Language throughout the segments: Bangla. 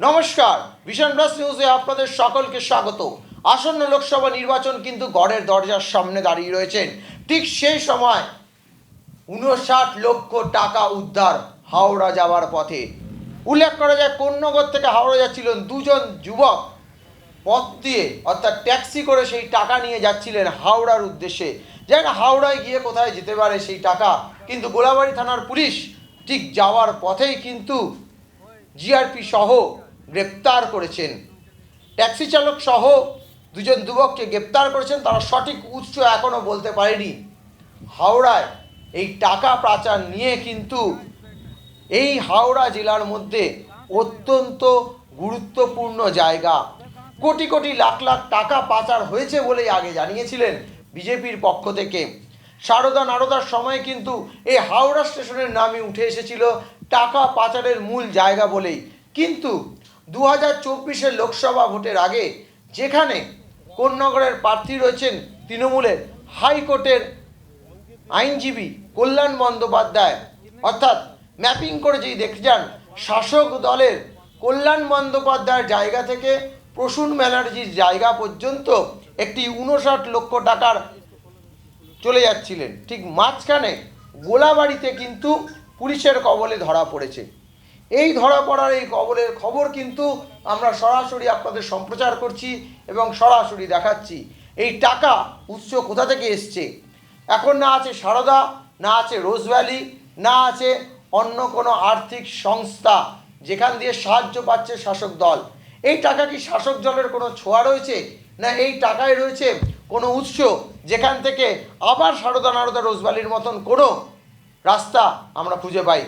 নমস্কার ভিশন প্লাস নিউজে আপনাদের সকলকে স্বাগত। আসন্ন লোকসভা নির্বাচন কিন্তু গড়ের দরজার সামনে দাঁড়িয়ে রয়েছেন। ঠিক সেই সময় উনষাট লক্ষ টাকা উদ্ধার হাওড়া যাওয়ার পথে। উল্লেখ করা যায়, কোন্নগর থেকে হাওড়া যাচ্ছিলেন দুজন যুবক। পথ দিয়ে অর্থাৎ ট্যাক্সি করে সেই টাকা নিয়ে যাচ্ছিলেন হাওড়ার উদ্দেশ্যে। যেন হাওড়ায় গিয়ে কোথায় যেতে পারে সেই টাকা কিন্তু গোলাবাড়ি থানার পুলিশ ঠিক যাওয়ার পথেই কিন্তু জিআরপি সহ গ্রেপ্তার করেছেন। ট্যাক্সি চালক সহ দুজন যুবককে গ্রেপ্তার করেছেন। তারা সঠিক উৎস এখনও বলতে পারেনি। হাওড়ায় এই টাকা পাচার নিয়ে কিন্তু এই হাওড়া জেলার মধ্যে অত্যন্ত গুরুত্বপূর্ণ জায়গা। কোটি কোটি লাখ লাখ টাকা পাচার হয়েছে বলেই আগে জানিয়েছিলেন বিজেপির পক্ষ থেকে। সারদা নারদার সময় কিন্তু এই হাওড়া স্টেশনের নামই উঠে এসেছিল টাকা পাচারের মূল জায়গা বলেই। কিন্তু দু হাজার চব্বিশের লোকসভা ভোটের আগে যেখানে কোন্নগরের প্রার্থী রয়েছেন তৃণমূলের হাইকোর্টের আইনজীবী কল্যাণ বন্দ্যোপাধ্যায়। অর্থাৎ ম্যাপিং করে যদি দেখতে যান, শাসক দলের কল্যাণ বন্দ্যোপাধ্যায়ের জায়গা থেকে প্রসূন ব্যানার্জির জায়গা পর্যন্ত একটি উনষাট লক্ষ টাকার চলে যাচ্ছিলেন। ঠিক মাঝখানে গোলাবাড়িতে কিন্তু পুলিশের কবলে ধরা পড়েছে। এই ধরা পড়ার এই কবলের খবর কিন্তু আমরা সরাসরি আপনাদের সম্প্রচার করছি এবং সরাসরি দেখাচ্ছি। এই টাকা উৎস কোথা থেকে এসছে? এখন না আছে সারদা, না আছে রোজ ভ্যালি, না আছে অন্য কোনো আর্থিক সংস্থা যেখান দিয়ে সাহায্য পাচ্ছে শাসক দল। এই টাকা কি শাসক দলের কোনো ছোঁয়া রয়েছে? না এই টাকায় রয়েছে কোনো উৎস যেখান থেকে আবার সারদা, নারদা রোজভ্যালির মতন কোনো রাস্তা আমরা খুঁজে পাই।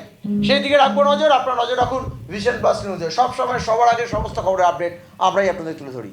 সেই দিকে রাখব নজর, আপনার নজর রাখুন ভিশন প্লাস নিউজে সবসময় সবার আগে সমস্ত খবরের আপডেট আমরাই আপনাদের তুলে ধরি।